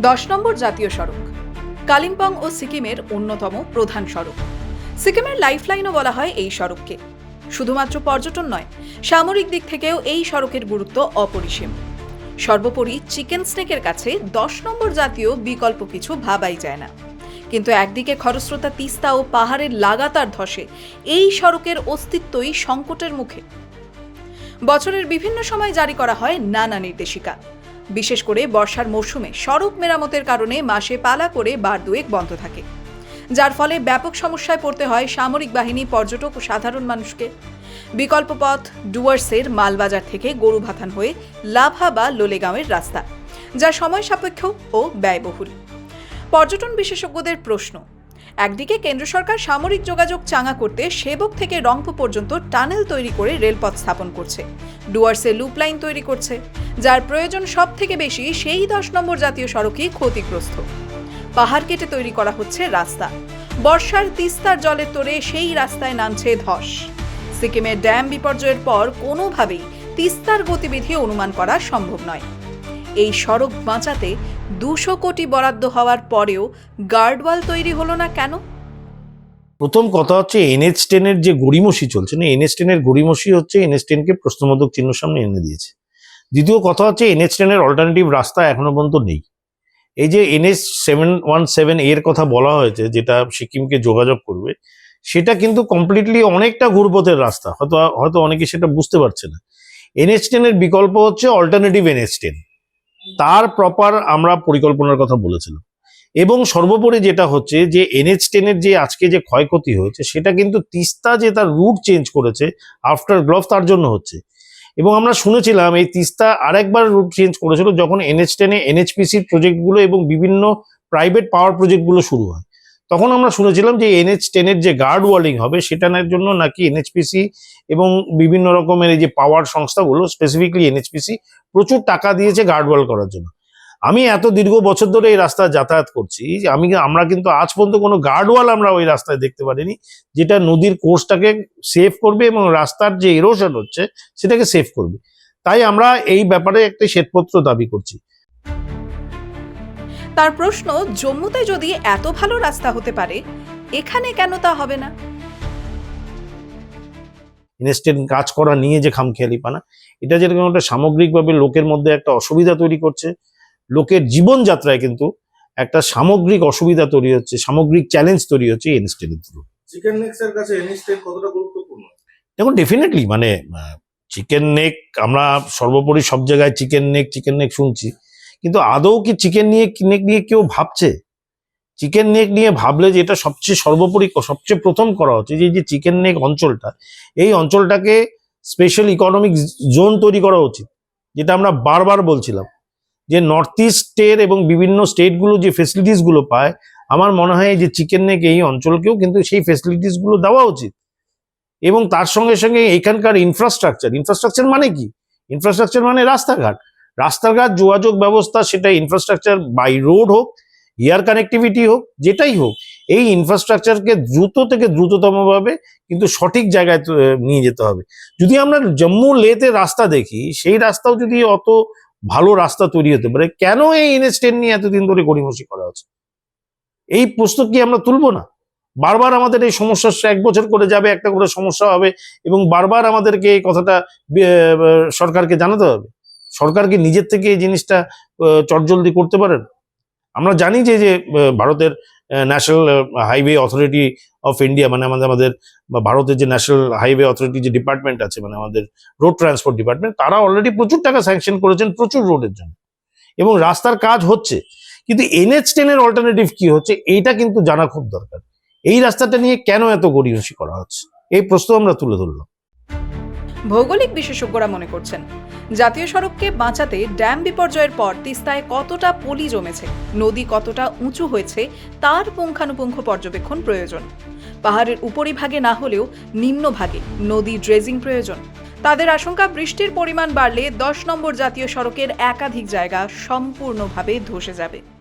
দশ নম্বর জাতীয় সড়ক। কালিম্পং ও সিকিমের অন্যতম প্রধান সড়ক। সিকিমের লাইফলাইনও বলা হয় এই সড়ককে। শুধুমাত্র পর্যটন নয়, সামরিক দিক থেকেও এই সড়কের গুরুত্ব অপরিসীম। সর্বোপরি চিকেন স্নেকের কাছে দশ নম্বর জাতীয় বিকল্প কিছু ভাবাই যায় না। কিন্তু একদিকে খরস্রোতা তিস্তা ও পাহাড়ের লাগাতার ধসে এই সড়কের অস্তিত্বই সংকটের মুখে। বছরের বিভিন্ন সময় জারি করা হয় নানা নির্দেশিকা। বিশেষ করে বর্ষার মরশুমে সড়ক মেরামতের কারণে মাসে পালা করে বার দুয়েক বন্ধ থাকে। যার ফলে ব্যাপক সমস্যায় পড়তে হয় সামরিক বাহিনী, পর্যটক ও সাধারণ মানুষকে। বিকল্প পথ ডুয়ার্সের মালবাজার থেকে গরুভাথান হয়ে লাভা বা লোলেগাঁওয়ের রাস্তা, যা সময় সাপেক্ষ ও ব্যয়বহুল। পর্যটন বিশেষজ্ঞদের প্রশ্ন একদিকে কেন্দ্র সরকার সামরিক যোগাযোগ চাঙা করতে সেবক থেকে রংপুর পর্যন্ত টানেল তৈরি করে রেলপথ স্থাপন করছে। ডুয়ার্সে লুপ লাইন তৈরি করছে। যার প্রয়োজন সব থেকে বেশি সেই দশ নম্বর জাতীয় সড়কই ক্ষতিগ্রস্ত। পাহাড় কেটে তৈরি করা হচ্ছে রাস্তা। বর্ষার তিস্তার জলের তোরে সেই রাস্তায় নামছে ধস। সিকিমের ড্যাম বিপর্যয়ের পর কোনোভাবেই তিস্তার গতিবিধি অনুমান করা সম্ভব নয়। এই সড়ক বাঁচাতে দুশো কোটি বরাদ্দ হওয়ার পরেও গার্ডওয়াল তৈরি হলো না কেন? প্রথম কথা হচ্ছে এনএচ টেনের যে গড়িমসি চলছে, না এনএচ টেনের গড়িমসি হচ্ছে এনএচ টেনকে প্রশ্নবোধক চিহ্ন সামনে এনে দিয়েছে। দ্বিতীয় কথা হচ্ছে এনএচ টেনের অল্টারনেটিভ রাস্তা এখনও পর্যন্ত নেই। এই যে এনএচ সেভেন ওয়ান সেভেন এর কথা বলা হয়েছে, যেটা সিকিমকে যোগাযোগ করবে, সেটা কিন্তু কমপ্লিটলি অনেকটা ঘুরপথের রাস্তা। হয়তো হয়তো অনেকে সেটা বুঝতে পারছে না। এনএচ টেনের বিকল্প হচ্ছে অল্টারনেটিভ এনএচ টেন। তার প্রপার আমরা পরিকল্পনার কথা বলেছিলাম। এবং সর্বোপরি যেটা হচ্ছে যে এনএচ টেনের যে আজকে যে ক্ষয়ক্ষতি হয়েছে, সেটা কিন্তু তিস্তা যে তার রুট চেঞ্জ করেছে আফটার গ্লভ তার জন্য হচ্ছে। এবং আমরা শুনেছিলাম এই তিস্তা আরেকবার রুট চেঞ্জ করেছিল যখন এনএচ টেনে এনএচপিসির প্রজেক্টগুলো এবং বিভিন্ন প্রাইভেট পাওয়ার প্রজেক্টগুলো শুরু হয়। তখন আমরা শুনেছিলাম যে এনএচ টেনের যে গার্ড ওয়ালিং হবে সেটার জন্য নাকি এনএচপিসি এবং বিভিন্ন রকমের এই যে পাওয়ার সংস্থাগুলো স্পেসিফিকলি এনএচপিসি প্রচুর টাকা দিয়েছে গার্ড ওয়াল করার জন্য। আমি এত দীর্ঘ বছর ধরে এই রাস্তায় যাতায়াত করছি আমি, আমরা কিন্তু আজ পর্যন্ত কোনো গার্ডওয়াল আমরা ওই রাস্তায় দেখতে পারিনি, যেটা নদীর কোর্সটাকে সেভ করবে এবং রাস্তার যে এরোশন হচ্ছে, সেটাকে সেভ করবে। তাই আমরা এই ব্যাপারে একটা শ্বেতপত্র দাবি করছি। তার প্রশ্ন জম্মুতে যদি এত ভালো রাস্তা হতে পারে এখানে কেন তা হবে না? ইনস্ট্যান্ট কাজ করা নিয়ে যে খামখেয়ালি পানা এটা যেরকম একটা সামগ্রিকভাবে লোকের মধ্যে একটা অসুবিধা তৈরি করছে। লোকের জীবনযাত্রায় কিন্তু একটা সামগ্রিক অসুবিধা তৈরি হচ্ছে সামগ্রিক চ্যালেঞ্জ তৈরি হচ্ছে ইনস্টেনের থ্রু চিকেন নেক্সের কাছে কতটা গুরুত্বপূর্ণ? দেখুন ডেফিনেটলি মানে চিকেন নেক আমরা সর্বোপরি সব জায়গায় চিকেন নেক চিকেন নেক শুনছি। কিন্তু আদৌ কি চিকেন নিয়ে নেক নিয়ে কেউ ভাবছে? চিকেন নেক নিয়ে ভাবলে যে এটা সবচেয়ে সর্বোপরি সবচেয়ে প্রথম করা হচ্ছে যে যে চিকেন নেক অঞ্চলটা, এই অঞ্চলটাকে স্পেশাল ইকোনমিক জোন তৈরি করা উচিত। যেটা আমরা বারবার বলছিলাম যে নর্থ ইস্টের এবং বিভিন্ন স্টেটগুলো যে ফেসিলিটিসগুলো পায়, আমার মনে হয় যে চিকেন নেক এই অঞ্চলকেও কিন্তু সেই ফেসিলিটিসগুলো দেওয়া উচিত। এবং তার সঙ্গে সঙ্গে এখানকার ইনফ্রাস্ট্রাকচার ইনফ্রাস্ট্রাকচার মানে কি? ইনফ্রাস্ট্রাকচার মানে রাস্তাঘাট। রাস্তাঘাট, যোগাযোগ ব্যবস্থা, সেটা ইনফ্রাস্ট্রাকচার বাই রোড হোক এয়ার কানেক্টিভিটি হোক, যেটাই হোক, এই ইনফ্রাস্ট্রাকচারকে দ্রুত থেকে দ্রুততমভাবে কিন্তু সঠিক জায়গায় নিয়ে যেতে হবে। যদি আমরা জম্মু লেতে রাস্তা দেখি, সেই রাস্তাও যদি অত ভালো রাস্তা তৈরি হতে পারে, কেন এই এনএস টেন নিয়ে এতদিন ধরে গড়িমসি করা হচ্ছে? এই প্রশ্ন কি আমরা তুলবো না? বারবার আমাদের এই সমস্যা এক বছর করে যাবে, একটা করে সমস্যা হবে, এবং বারবার আমাদেরকে এই কথাটা সরকারকে জানাতে হবে? সরকারকে নিজের থেকে এই জিনিসটা চটজলদি করতে পারেন? আমরা জানি যে যে ভারতের National Highway Authority of India মানে আমাদের আমাদের, বা ভারতের যে ন্যাশনাল হাইওয়ে অথরিটি যে ডিপার্টমেন্ট আছে মানে আমাদের রোড ট্রান্সপোর্ট ডিপার্টমেন্ট তারা অলরেডি প্রচুর টাকা স্যাংশন করেছেন প্রচুর রোডের জন্য। এবং রাস্তার কাজ হচ্ছে। কিন্তু এনএচ টেনের অল্টারনেটিভ কি হচ্ছে? এইটা কিন্তু জানা খুব দরকার। এই রাস্তাটা নিয়ে কেন এত গড়িমসি করা হচ্ছে? এই প্রশ্ন আমরা তুলে ধরলাম। ভৌগোলিক বিশেষজ্ঞরা মনে করছেন জাতীয় সড়ককে বাঁচাতে ড্যাম বিপর্যয়ের পর তিস্তায় কতটা পলি জমেছে, নদী কতটা উঁচু হয়েছে, তার পুঙ্খানুপুঙ্খ পর্যবেক্ষণ প্রয়োজন। পাহাড়ের উপরিভাগে না হলেও নিম্নভাগে নদী ড্রেজিং প্রয়োজন। তাদের আশঙ্কা, বৃষ্টির পরিমাণ বাড়লে দশ নম্বর জাতীয় সড়কের একাধিক জায়গা সম্পূর্ণভাবে ধসে যাবে।